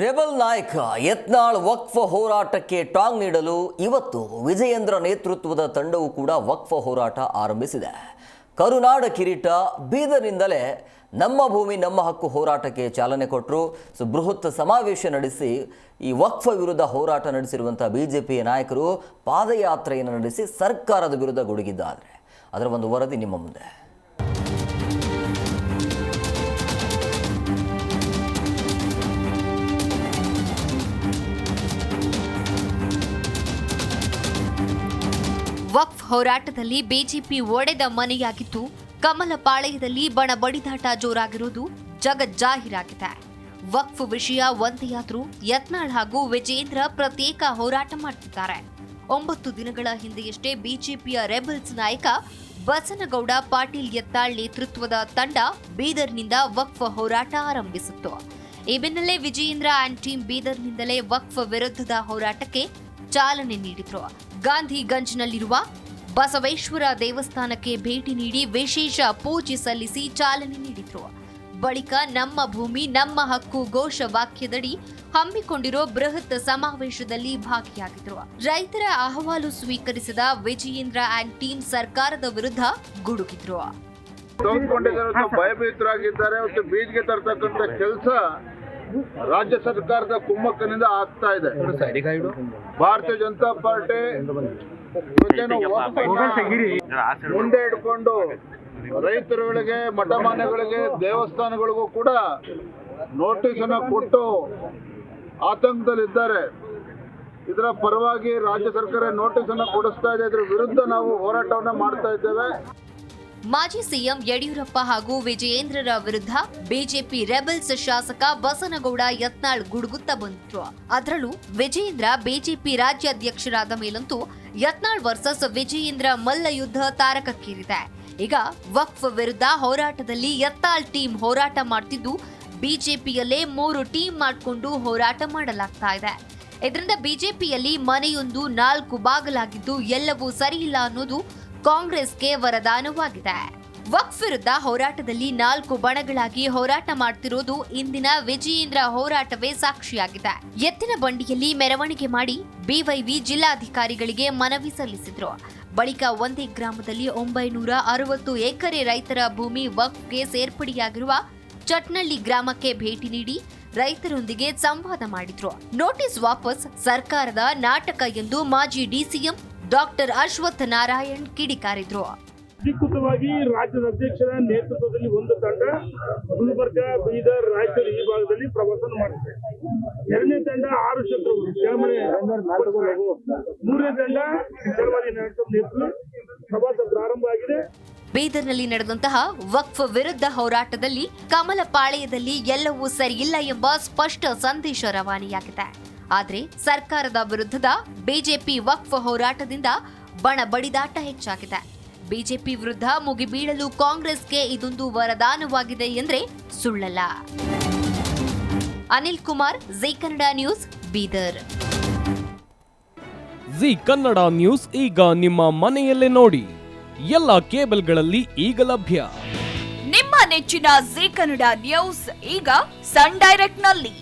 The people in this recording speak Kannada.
ರೆಬಲ್ ನಾಯಕ ಯತ್ನಾಳ್ ವಕ್ಫ ಹೋರಾಟಕ್ಕೆ ಟಾಂಗ್ ನೀಡಲು ಇವತ್ತು ವಿಜಯೇಂದ್ರ ನೇತೃತ್ವದ ತಂಡವು ಕೂಡ ವಕ್ಫ ಹೋರಾಟ ಆರಂಭಿಸಿದೆ. ಕರುನಾಡ ಕಿರೀಟ ಬೀದರ್ನಿಂದಲೇ ನಮ್ಮ ಭೂಮಿ, ನಮ್ಮ ಹಕ್ಕು ಹೋರಾಟಕ್ಕೆ ಚಾಲನೆ ಕೊಟ್ಟರು ಸೊ, ಬೃಹತ್ ಸಮಾವೇಶ ನಡೆಸಿ ಈ ವಕ್ಫ ವಿರುದ್ಧ ಹೋರಾಟ ನಡೆಸಿರುವಂಥ ಬಿ ಜೆ ಪಿಯ ನಾಯಕರು ಪಾದಯಾತ್ರೆಯನ್ನು ನಡೆಸಿ ಸರ್ಕಾರದ ವಿರುದ್ಧ ಗುಡುಗಿದ್ದಾರೆ. ಅದರ ಒಂದು ವರದಿ ನಿಮ್ಮ ಮುಂದೆ. ಹೋರಾಟದಲ್ಲಿ ಬಿಜೆಪಿ ಒಡೆದ ಮನೆಯಾಗಿದ್ದು, ಕಮಲ ಪಾಳೆಯದಲ್ಲಿ ಬಣ ಬಡಿದಾಟ ಜೋರಾಗಿರುವುದು ಜಗಜ್ಜಾಹೀರಾಗಿದೆ ವಕ್ಫ್ ವಿಷಯ ಒಂದೆಯಾದರೂ ಯತ್ನಾಳ್ ಹಾಗೂ ವಿಜೇಂದ್ರ ಪ್ರತ್ಯೇಕ ಹೋರಾಟ ಮಾಡ್ತಿದ್ದಾರೆ. ಒಂಬತ್ತು ದಿನಗಳ ಹಿಂದೆಯಷ್ಟೇ ಬಿಜೆಪಿಯ ರೆಬಲ್ಸ್ ನಾಯಕ ಬಸನಗೌಡ ಪಾಟೀಲ್ ಯತ್ನಾಳ್ ನೇತೃತ್ವದ ತಂಡ ಬೀದರ್ನಿಂದ ವಕ್ಫ್ ಹೋರಾಟ ಆರಂಭಿಸಿತ್ತು. ಈ ಬೆನ್ನಲ್ಲೇ ವಿಜಯೇಂದ್ರ ಆ್ಯಂಡ್ ಟೀಮ್ ಬೀದರ್ನಿಂದಲೇ ವಕ್ಫ್ ವಿರುದ್ಧದ ಹೋರಾಟಕ್ಕೆ ಚಾಲನೆ ನೀಡಿದ್ರು. ಗಾಂಧಿಗಂಜ್ನಲ್ಲಿರುವ ಬಸವೇಶ್ವರ ದೇವಸ್ಥಾನಕ್ಕೆ ಭೇಟಿ ನೀಡಿ ವಿಶೇಷ ಪೂಜೆ ಸಲ್ಲಿಸಿ ಚಾಲನೆ ನೀಡಿದ್ರು. ಬಳಿಕ ನಮ್ಮ ಭೂಮಿ, ನಮ್ಮ ಹಕ್ಕು ಘೋಷ ವಾಕ್ಯದಡಿ ಹಮ್ಮಿಕೊಂಡಿರೋ ಬೃಹತ್ ಸಮಾವೇಶದಲ್ಲಿ ಭಾಗಿಯಾಗಿದ್ರು. ರೈತರ ಅಹವಾಲು ಸ್ವೀಕರಿಸಿದ ವಿಜಯೇಂದ್ರ ಅಂಡ್ ಟೀಮ್ ಸರ್ಕಾರದ ವಿರುದ್ಧ ಗುಡುಗಿದ್ರು. ಭಯಭೀತರಾಗಿದ್ದಾರೆ. ಬೀಜ್ಗೆ ತರ್ತಕ್ಕಂಥ ಕೆಲಸ ರಾಜ್ಯ ಸರ್ಕಾರದ ಕುಮ್ಮಕ್ಕನಿಂದ ಆಗ್ತಾ ಇದೆ. ಭಾರತೀಯ ಜನತಾ ಪಾರ್ಟಿ ಮುಂದೆ ಇಟ್ಕೊಂಡು ರೈತರುಗಳಿಗೆ ಮಠಮಾನ್ಯಗಳಿಗೆ ದೇವಸ್ಥಾನಗಳಿಗೂ ಕೂಡ ನೋಟಿಸ್ ಅನ್ನು ಕೊಟ್ಟು ಆತಂಕದಲ್ಲಿದ್ದಾರೆ. ಇದರ ಪರವಾಗಿ ರಾಜ್ಯ ಸರ್ಕಾರ ನೋಟಿಸ್ ಅನ್ನು ಕೊಡಿಸ್ತಾ ಇದೆ. ಇದರ ವಿರುದ್ಧ ನಾವು ಹೋರಾಟವನ್ನ ಮಾಡ್ತಾ ಇದ್ದೇವೆ. ಮಾಜಿ ಸಿಎಂ ಯಡಿಯೂರಪ್ಪ ಹಾಗೂ ವಿಜಯೇಂದ್ರರ ವಿರುದ್ಧ ಬಿಜೆಪಿ ರೆಬಲ್ಸ್ ಶಾಸಕ ಬಸನಗೌಡ ಯತ್ನಾಳ್ ಗುಡುಗುತ್ತಾ ಬಂದಿದ್ರು ಅದರಲ್ಲೂ ವಿಜಯೇಂದ್ರ ಬಿಜೆಪಿ ರಾಜ್ಯಾಧ್ಯಕ್ಷರಾದ ಮೇಲಂತೂ ಯತ್ನಾಳ್ ವರ್ಸಸ್ ವಿಜಯೇಂದ್ರ ಮಲ್ಲ ಯುದ್ಧ ತಾರಕಕ್ಕೇರಿದೆ. ಈಗ ವಕ್ಫ್ ವಿರುದ್ಧ ಹೋರಾಟದಲ್ಲಿ ಯತ್ನಾಳ್ ಟೀಮ್ ಹೋರಾಟ ಮಾಡ್ತಿದ್ದು ಬಿಜೆಪಿಯಲ್ಲೇ ಮೂರು ಟೀಮ್ ಮಾಡಿಕೊಂಡು ಹೋರಾಟ ಮಾಡಲಾಗ್ತಾ ಇದೆ. ಇದರಿಂದ ಬಿಜೆಪಿಯಲ್ಲಿ ಮನೆಯೊಂದು ನಾಲ್ಕು ಬಾಗಲಾಗಿದ್ದು ಎಲ್ಲವೂ ಸರಿಯಿಲ್ಲ ಅನ್ನೋದು ಕಾಂಗ್ರೆಸ್ಗೆ ವರದಾನವಾಗಿದೆ. ವಕ್ಫ್ ವಿರುದ್ಧ ಹೋರಾಟದಲ್ಲಿ ನಾಲ್ಕು ಬಣಗಳಾಗಿ ಹೋರಾಟ ಮಾಡ್ತಿರೋದು ಇಂದಿನ ವಿಜಯೇಂದ್ರ ಹೋರಾಟವೇ ಸಾಕ್ಷಿಯಾಗಿದೆ. ಎತ್ತಿನ ಬಂಡಿಯಲ್ಲಿ ಮೆರವಣಿಗೆ ಮಾಡಿ ಬಿವೈವಿ ಜಿಲ್ಲಾಧಿಕಾರಿಗಳಿಗೆ ಮನವಿ ಸಲ್ಲಿಸಿದ್ರು. ಬಳಿಕ ಒಂದೇ ಗ್ರಾಮದಲ್ಲಿ ಒಂಬೈನೂರ ಅರವತ್ತು ಎಕರೆ ರೈತರ ಭೂಮಿ ವಕ್ಫ್ಗೆ ಸೇರ್ಪಡೆಯಾಗಿರುವ ಚಟ್ನಳ್ಳಿ ಗ್ರಾಮಕ್ಕೆ ಭೇಟಿ ನೀಡಿ ರೈತರೊಂದಿಗೆ ಸಂವಾದ ಮಾಡಿದ್ರು. ನೋಟಿಸ್ ವಾಪಸ್ ಸರ್ಕಾರದ ನಾಟಕ ಎಂದು ಮಾಜಿ ಡಿಸಿಎಂ ಡಾಕ್ಟರ್ ಅಶ್ವಥ್ ನಾರಾಯಣ್ ಕಿಡಿಕಾರಿದ್ರು. ಅಧಿಕೃತವಾಗಿ ರಾಜ್ಯದ ಅಧ್ಯಕ್ಷರ ನೇತೃತ್ವದಲ್ಲಿ ಒಂದು ತಂಡ ಗುಲ್ಬರ್ಗ ಬೀದರ್ ರಾಯಚೂರು ಈ ಭಾಗದಲ್ಲಿ ಪ್ರವಾಸ ಮಾಡಿದೆ. ಎರಡನೇ ತಂಡ ಆರು ಶತ್ರುಗಳು ಕೆಳಮನೆ ಮೂರನೇ ತಂಡ ಶರ್ವಾದಿ ನೇತೃತ್ವ ಪ್ರವಾಸ ಪ್ರಾರಂಭ ಆಗಿದೆ. ಬೀದರ್ನಲ್ಲಿ ನಡೆದಂತಹ ವಕ್ಫ್ ವಿರುದ್ಧ ಹೋರಾಟದಲ್ಲಿ ಕಮಲ ಪಾಳೆಯದಲ್ಲಿ ಎಲ್ಲವೂ ಸರಿಯಿಲ್ಲ ಎಂಬ ಸ್ಪಷ್ಟ ಸಂದೇಶ ರವಾನೆಯಾಗಿದೆ. ಆದರೆ ಸರ್ಕಾರದ ವಿರುದ್ಧದ ಬಿಜೆಪಿ ವಕ್ಫ್ ಹೋರಾಟದಿಂದ ಬಣ ಬಡಿದಾಟ ಹೆಚ್ಚಾಗಿದೆ. ಬಿಜೆಪಿ ವಿರುದ್ಧ ಮುಗಿಬೀಳಲು ಕಾಂಗ್ರೆಸ್ಗೆ ಇದೊಂದು ವರದಾನವಾಗಿದೆ ಎಂದ್ರೆ ಸುಳ್ಳಲ್ಲ. Anil Kumar G Kannada news Bidar. G Kannada news ಈಗ ನಿಮ್ಮ ಮನೆಯಲ್ಲೇ ನೋಡಿ. ಎಲ್ಲ ಕೇಬಲ್ಗಳಲ್ಲಿ ಈಗ ಲಭ್ಯ. ನಿಮ್ಮ ನೆಚ್ಚಿನ ಜಿ ಕನ್ನಡ ನ್ಯೂಸ್ ಈಗ ಸನ್ ಡೈರೆಕ್ಟ್ನಲ್ಲಿ